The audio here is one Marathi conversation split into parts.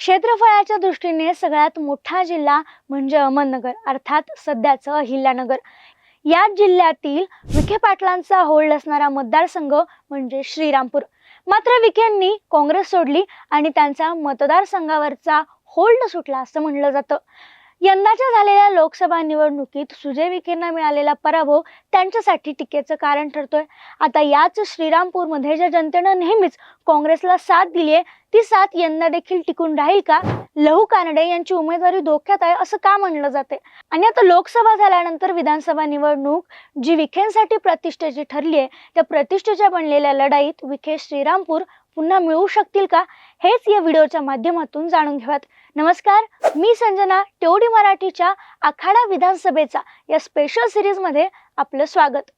क्षेत्रफळाच्या दृष्टीने सगळ्यात मोठा जिल्हा म्हणजे अहमदनगर अर्थात सध्याचं अहिल्यानगर. या जिल्ह्यातील विखे पाटलांचा होल्ड असणारा मतदारसंघ म्हणजे श्रीरामपूर. मात्र विखेंनी काँग्रेस सोडली आणि त्यांचा मतदारसंघावरचा होल्ड सुटला असं म्हणलं जातं. यंदाच्या झालेल्या लोकसभा निवडणुकीत सुजय विखेंना मिळालेला पराभव त्यांच्यासाठी टीकेचं कारण ठरतोय. आता याच श्रीरामपूरमध्ये ज्या जनतेनं नेहमीच काँग्रेसला साथ दिली आहे ती साथ यंदा देखील टिकून राहील का? लहू कानडे यांची उमेदवारी धोक्यात आहे असं का म्हणलं जाते आणि आता लोकसभा झाल्यानंतर विधानसभा निवडणूक जी विखेंसाठी प्रतिष्ठेची ठरली आहे त्या प्रतिष्ठेच्या बनलेल्या लढाईत विखे श्रीरामपूर पुन्हा मिळू शकतील का? हेच या व्हिडिओच्या माध्यमातून जाणून घेऊयात. नमस्कार मी संजना टेवडी मराठीच्या आखाडा विधानसभेचा या स्पेशल सिरीजमध्ये आपलं स्वागत.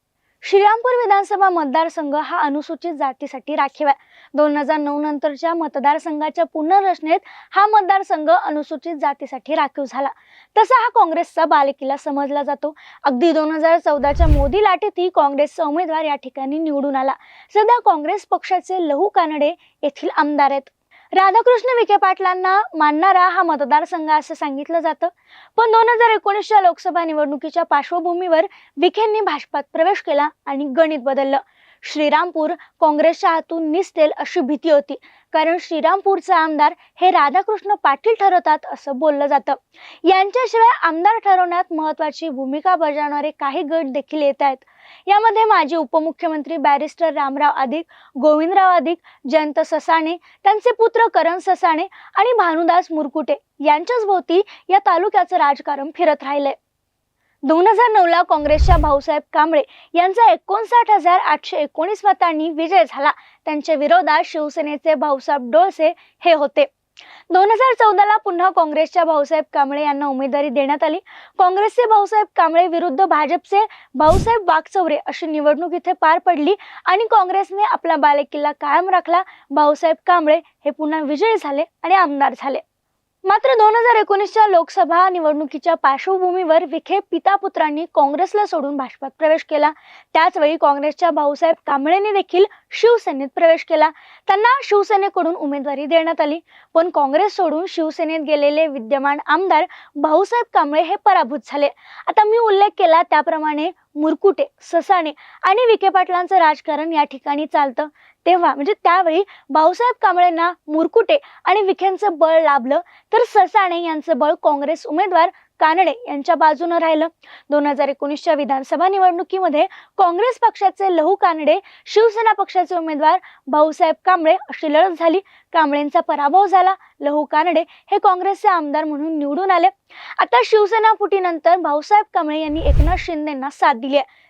श्रीरामपूर विधानसभा मतदारसंघ हा अनुसूचित जातीसाठी राखीव आहे. दोन हजार नऊ नंतरच्या मतदारसंघाच्या पुनर्रचनेत हा मतदारसंघ अनुसूचित जातीसाठी राखीव झाला. तसा हा काँग्रेसचा बालेकिल्ला समजला जातो. अगदी दोन हजार चौदाच्या मोदी लाटेतही काँग्रेसचा उमेदवार या ठिकाणी निवडून आला. सध्या काँग्रेस पक्षाचे लहू कानडे येथील आमदार आहेत. राधाकृष्ण विखे पाटलांना मानणारा हा मतदारसंघ असं सांगितलं जातं. पण दोन हजार एकोणीसच्या लोकसभा निवडणुकीच्या पार्श्वभूमीवर विखेंनी भाजपात प्रवेश केला आणि गणित बदललं. श्रीरामपूर काँग्रेसच्या हातून निसतेल अशी भीती होती. कारण श्रीरामपूरचे आमदार हे राधाकृष्ण पाटील ठरवतात असं बोललं जातं. यांच्याशिवाय आमदार ठरवण्यात महत्वाची भूमिका बजावणारे काही गट देखील येत आहेत. यामध्ये माजी उपमुख्यमंत्री बॅरिस्टर रामराव अधिक गोविंदराव अधिक जयंत ससाणे त्यांचे पुत्र करण ससाणे आणि भानुदास मुरकुटे यांच्याच भोवती या तालुक्याचं राजकारण फिरत राहिलंय. दोन हजार नऊ ला काँग्रेसच्या भाऊसाहेब कांबळे यांचा एकोणसाठ हजार आठशे एकोणीस मतांनी विजय झाला. त्यांच्या विरोधात शिवसेनेचे भाऊसाहेब डोळसे हे होते. दोन हजार चौदाला पुन्हा काँग्रेसच्या भाऊसाहेब कांबळे यांना उमेदवारी देण्यात आली. काँग्रेसचे भाऊसाहेब कांबळे विरुद्ध भाजपचे भाऊसाहेब वाघचौरे अशी निवडणूक इथे पार पडली आणि काँग्रेसने आपला बालेकिल्ला कायम राखला. भाऊसाहेब कांबळे हे पुन्हा विजयी झाले आणि आमदार झाले. मात्र दोन हजार एकोणीसच्या लोकसभा निवडणुकीच्या पार्श्वभूमीवर विखे पिता पुत्रांनी काँग्रेसला सोडून भाजपात प्रवेश केला. त्याचवेळी काँग्रेसच्या भाऊसाहेब कांबळेंनी देखील शिवसेनेत प्रवेश केला. त्यांना शिवसेनेकडून उमेदवारी देण्यात आली. पण काँग्रेस सोडून शिवसेनेत गेलेले विद्यमान आमदार भाऊसाहेब कांबळे हे पराभूत झाले. आता मी उल्लेख केला त्याप्रमाणे मुरकुटे ससाणे आणि विखे पाटलांचं राजकारण या ठिकाणी चालतं. तेव्हा म्हणजे त्यावेळी भाऊसाहेब कांबळेंना मुरकुटे आणि विखेंचं बळ लाभलं तर ससाणे यांचं बळ काँग्रेस उमेदवार कानडे यांच्या बाजूनं राहिलं. दोन हजार एकोणीसच्या विधानसभा निवडणुकीमध्ये काँग्रेस पक्षाचे लहू कानडे शिवसेना पक्षाचे उमेदवार भाऊसाहेब कांबळे अशी लढत झाली. कांबळेंचा पराभव झाला. लहू कानडे हे काँग्रेसचे आमदार म्हणून निवडून आले. आता शिवसेना फुटीनंतर भाऊसाहेब कांबळे यांनी एकनाथ शिंदेना साथ दिली आहे.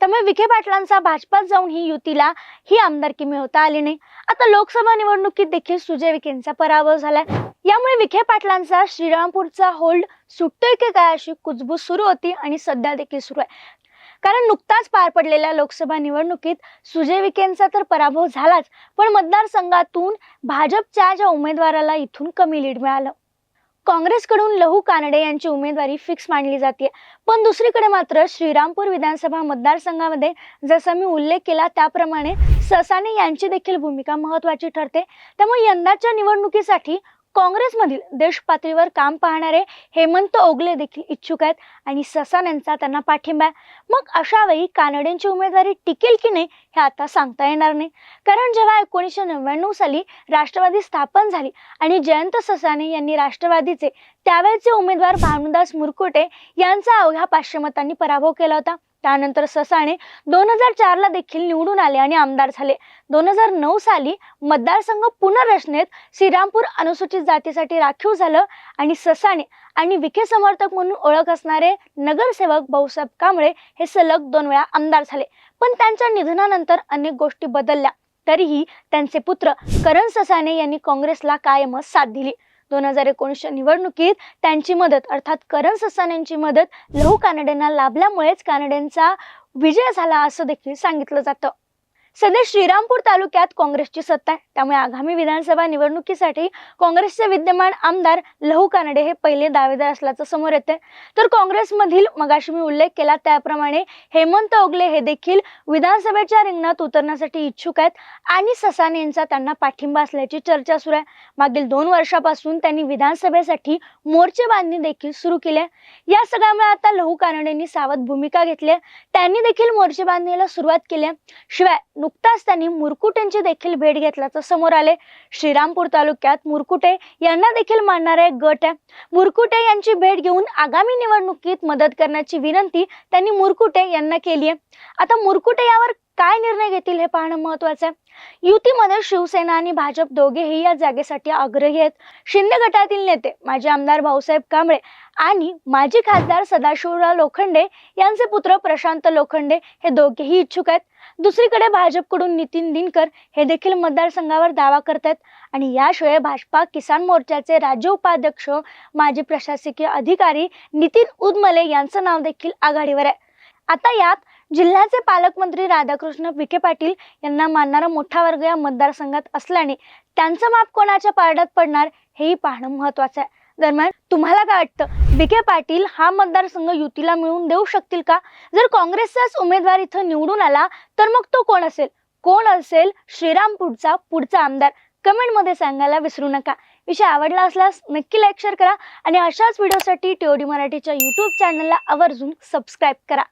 त्यामुळे विखे पाटलांचा भाजपात जाऊन ही युतीला ही आमदारकी मिळवता आली नाही. आता लोकसभा निवडणुकीत देखील सुजय विखेंचा पराभव झालाय. यामुळे विखे पाटलांचा श्रीरामपूरचा होल्ड सुटतोय की काय अशी कुजबूज सुरू होती आणि सध्या देखील सुरू आहे. कारण नुकताच पार पडलेल्या लोकसभा निवडणुकीत सुजय विखेंचा तर पराभव झालाच पण मतदारसंघातून भाजपच्या ज्या उमेदवाराला इथून कमी लीड मिळालं. काँग्रेसकडून लहू कानडे यांची उमेदवारी फिक्स मानली जाते पण दुसरीकडे मात्र श्रीरामपूर विधानसभा मतदारसंघामध्ये जसा मी उल्लेख केला त्याप्रमाणे ससाने यांची देखील भूमिका महत्वाची ठरते. त्यामुळे यंदाच्या निवडणुकीसाठी काँग्रेसमधील देश पातळीवर काम पाहणारे हेमंत ओगले देखील इच्छुक आहेत आणि ससाण्यांचा त्यांना पाठिंबा आहे. मग अशा वेळी कानडेंची उमेदवारी टिकेल की नाही हे आता सांगता येणार नाही. कारण जेव्हा एकोणीसशे नव्याण्णव साली राष्ट्रवादी स्थापन झाली आणि जयंत ससाने यांनी राष्ट्रवादीचे त्यावेळेचे उमेदवार भानुदास मुरकुटे यांचा अवघ्या पाचशे मतांनी पराभव केला होता. त्यानंतर ससाणे दोन हजार चारला देखील निवडून आले आणि आमदार झाले. दोन हजार नऊ साली मतदारसंघ पुनर्रचनेत श्रीरामपूर अनुसूचित जातीसाठी राखीव झालं आणि ससाणे आणि विखे समर्थक म्हणून ओळख असणारे नगरसेवक भाऊसाहेब कांबळे हे सलग दोन वेळा आमदार झाले. पण त्यांच्या निधनानंतर अनेक गोष्टी बदलल्या. तरीही त्यांचे पुत्र करण ससाणे यांनी काँग्रेसला कायमच साथ दिली. दोन हजार एकोणीसच्या निवडणुकीत त्यांची मदत अर्थात करण ससान यांची मदत लहू कानडेंना लाभल्यामुळेच कानड्यांचा विजय झाला असं देखील सांगितलं जातं. सध्या श्रीरामपूर तालुक्यात काँग्रेसची सत्ता आहे. त्यामुळे आगामी विधानसभा निवडणुकीसाठी काँग्रेसचे विद्यमान आमदार लहू कानडे हे पहिले दावेदार असल्याचं समोर येते तर काँग्रेसमधील मगाशी मी उल्लेख केला त्याप्रमाणे हेमंत ओगले हे देखील विधानसभेच्या रिंगणात उतरण्यासाठी इच्छुक आहेत आणि ससाने यांचा त्यांना पाठिंबा असल्याची चर्चा सुरू आहे. मागील दोन वर्षापासून त्यांनी विधानसभेसाठी मोर्चे बांधणी देखील सुरू केली आहे. या सगळ्यामुळे आता लहू कानडेंनी सावध भूमिका घेतली त्यांनी देखील मोर्चे बांधणीला सुरुवात केली शिवाय नुकताच त्यांनी मुरकुटेंची देखील भेट घेतल्याचं समोर आले. श्रीरामपूर तालुक्यात मुरकुटे यांना देखील मानणारा एक गट आहे. मुरकुटे यांची भेट घेऊन आगामी निवडणुकीत मदत करण्याची विनंती त्यांनी मुरकुटे यांना केली आहे. आता मुरकुटे यावर काय निर्णय घेतील हे पाहणं महत्वाचं आहे. युतीमध्ये शिवसेना आणि भाजप दोघेही या जागेसाठी आग्रही आहेत. शिंदे गटातील नेते माजी आमदार भाऊसाहेब कांबळे आणि माजी खासदार सदाशिवराव लोखंडे यांचे पुत्र प्रशांत लोखंडे हे दोघेही इच्छुक आहेत. दुसरीकडे भाजपकडून नितीन दिनकर हे देखील मतदारसंघावर दावा करतात आणि याशिवाय भाजपा किसान मोर्चाचे राज्य उपाध्यक्ष माजी प्रशासकीय अधिकारी नितीन उदमले यांचं नाव देखील आघाडीवर आहे. आता यात जिल्ह्याचे पालकमंत्री राधाकृष्ण विखे पाटील यांना मानणारा मोठा वर्ग या मतदारसंघात असल्याने त्यांचं माप कोणाच्या पारड्यात पडणार हेही पाहणं महत्वाचं आहे. दरम्यान तुम्हाला काय वाटतं? विखे पाटील हा मतदारसंघ युतीला मिळवून देऊ शकतील का? जर काँग्रेसचाच उमेदवार इथं निवडून आला तर मग तो कोण असेल? कोण असेल श्रीरामपूरचा पुढचा आमदार? कमेंटमध्ये सांगायला विसरू नका. विषय आवडला असल्यास नक्की लाईक शेअर करा आणि अशाच व्हिडिओसाठी टीओडी मराठीच्या यूट्यूब चॅनलला आवर्जून सबस्क्राईब करा.